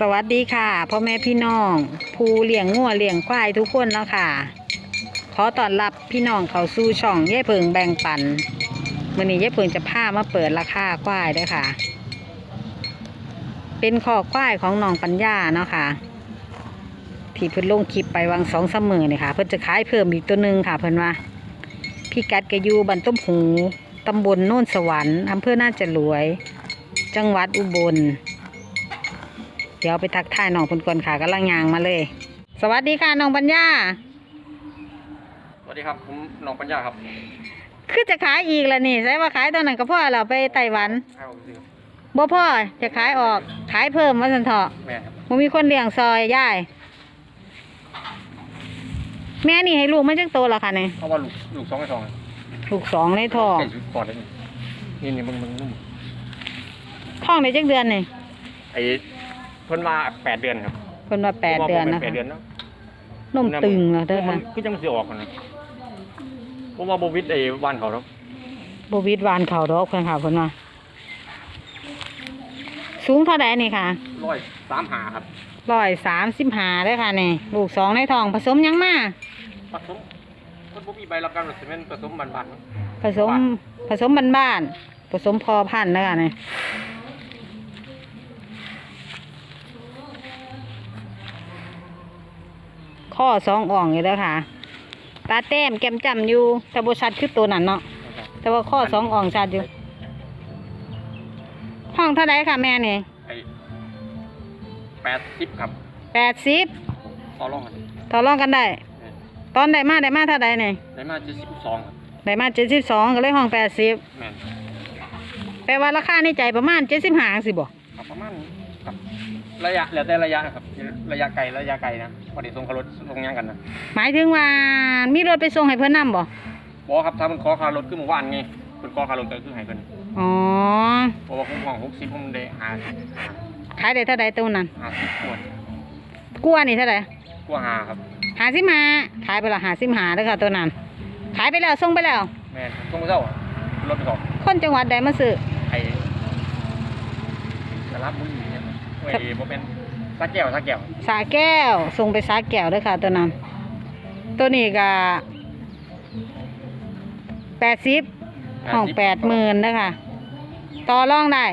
สวัสดีค่ะพ่อแม่พี่น้องผู้เลี้ยงงัวเลี้ยงควายทุกคนเนาะค่ะ ขอต้อนรับพี่น้องเขาสู่ช่องเย่เพิงแบ่งปันมื่อนี้เย่เพิงจะพามาเปิดราคาควายด้วยค่ะ เป็นคอควายของน้องปัญญาเนาะค่ะที่เพิ่นลงคลิปไปวางสองเสมมือนี่ยค่ะ เพิ่นจะขายเพิ่มอีกตัวหนึ่งค่ะเพิ่นว่าพี่กัดกะยูบันต้มหูตำบลโน่นสวรรค์อำเภอน่าจะรวย จังหวัดอุบล ดี๋ยวไปทักทายน้องเพิ่นก่อนค่ะกำลังยางมาเลย สวัสดีค่ะน้องปัญญา สวัสดีครับผมน้องปัญญาครับคือจะขายอีกแล้วนี่ใช่ว่าขายตอนนั้นก็พ่อเราไปไต้หวันใช่ผมซื้อบ่พ่อจะขายออกขายเพิ่มว่าสันเถาะแม่ครับบ่มีคนเลี้ยงซอยย่ายแม่นี่ให้ลูกมันจังโตแล้วค่ะนี่เพราะว่าลูกลูกสองไอ้สองอะลูกสองในท้องเก่งสุดก่อนเลยนี่นี่นี่มึงมึงนุ่มท้องได้จักเดือนนี่ไอ้ เพิ่นมาแปดเดือนครับเพิ่นว่าแปดเดือนนะแปคะดเดือนเนาะนมตึงแล้วเด้อมัค่ะนคือจังมันสิออกกันนะผมว่าโบวิดไอ้บ้านเขาครับบ่วิดหวานเขาดอกเพิ่นค่ะเพิ่นว่าสูงเท่าใดนี่ค่ะร้อยสามหาครับร้อยสามสิบห้าเด้อค่ะนี่ลูกสองในท้องผสมหยังมาผสมมันบ่มีใบรับการผสมเป็นผสมบ้านๆเนาะผสมผสมบ้านๆผสมพอพันธุ์เด้อค่ะนี่ ข้อสองอ่องอยู่เด้อค่ะ ตาแต้มแก้มจำอยู่แต่บชัดคือตัวนั้นเนาะนะครับแต่ว่าข้อสองอ่องชัดอยู่ ห้องเท่าไรค่ะแม่นี่ไอ้แปดสิบครับแปดสิบต่อรองกันต่อรองกันได้ ตอนได้มาได้มาเท่าใดนี่ได้มาเจ็ดสิบสองครับได้มาเจ็ดสิบสองก็เลยห้องแปดสิบแม่นแปลว่าราคาในใจประมาณเจ็ดสิบห้าสิบ่ ครับประมาณนี้ครับระยะแล้วแต่ระยะนะครับ ระยะไกลระยะไกลนะพอดีส่งขารถส่งหยังกันนะหมายถึงว่ามีรถไปส่งให้เพิ่นนำบ่บอกครับถ้ามันขอคารถขึ้นเมื่อวานไงคุณขอคารถก็คือให้เพิ่นอ๋อเพราะว่าผมห้องหกสิบผมได้หาขายได้เท่าใดตัวนั้นหาสิบขวดกลัวนี่เท่าใดกว่าหาครับหาสิมาขายไปและหาสิมาเด้อค่ะตัวนั้นขายไปแล้วส่งไปแล้วแม่นส่งเจ้ารถไปก่อนคนจังหวัดใดมาซื้อ ไอ้สาระบุรีเนี่ยเว้ยผมเป็นสักแก้วสักแก้วสาแก้วส่งไปสาแก้วเด้อค่ะ ตัวนั้น ตัวนี้ก็แปดสิบห้องแปดหมื่นนะคะต่อรองได้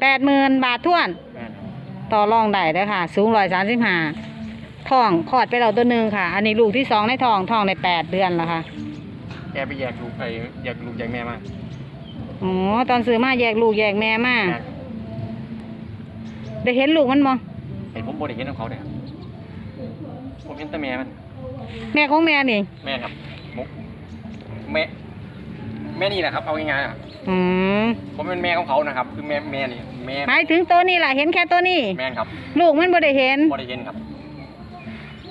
แปดหมื่นบาทท้วนแม่นครับต่อรองได้เด้อค่ะ สูงร้อยสามสิบห้าทองคลอดไปแล้วตัวหนึ่งค่ะ อันนี้ลูกที่สองในทองทองในแปดเดือนแล้วค่ะ แกไปแยกลูกไอ้แยกลูกแยกแม่มาอ๋อตอนซื้อมาแยกลูกแยกแม่มาแม่น ได้เห็นลูกมันบ่ไอ้ผมบริเห็นของเขาเลยครับผมเห็นแต่แม่มัน แม่ของแม่นี่แม่ครับมุกแม่แม่นี่แหละครับ เอาง่ายๆนะครับอืมผมเป็นแม่ของเขานะครับ คือแม่แม่นี่แม่หมายถึงตัวนี้ล่ะเห็นแค่ตัวนี้ แม่ครับลูกมันบ่ได้เห็นบริเห็นครับ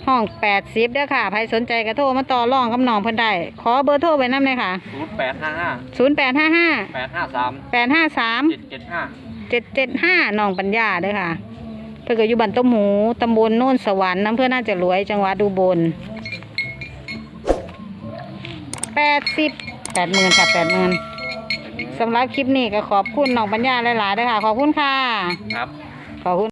ห้องแปดสิบเด้อค่ะใครสนใจก็โทรมาต่อรองกับน้องเพิ่นได้ ขอเบอร์โทรไว้นำเลยค่ะศูนย์แปดห้าห้าศูนย์แปดห้าห้าแปดห้าสามแปดห้าสามเจ็ด เจ็ดห้าเจ็ดเจ็ดห้าน้องปัญญาเด้อค่ะ เพื่อก็อยู่บ้านต้มหูตำบลโน่นสวรรค์อำเภอน่าจะรวยจังหวัดอุบลแปดสิบแปดหมื่นค่ะแปดหมื่นสำหรับคลิปนี้ก็ขอบคุณน้องปัญญาหลายๆเด้อค่ะ ขอบคุณค่ะ ครับ ขอบคุณ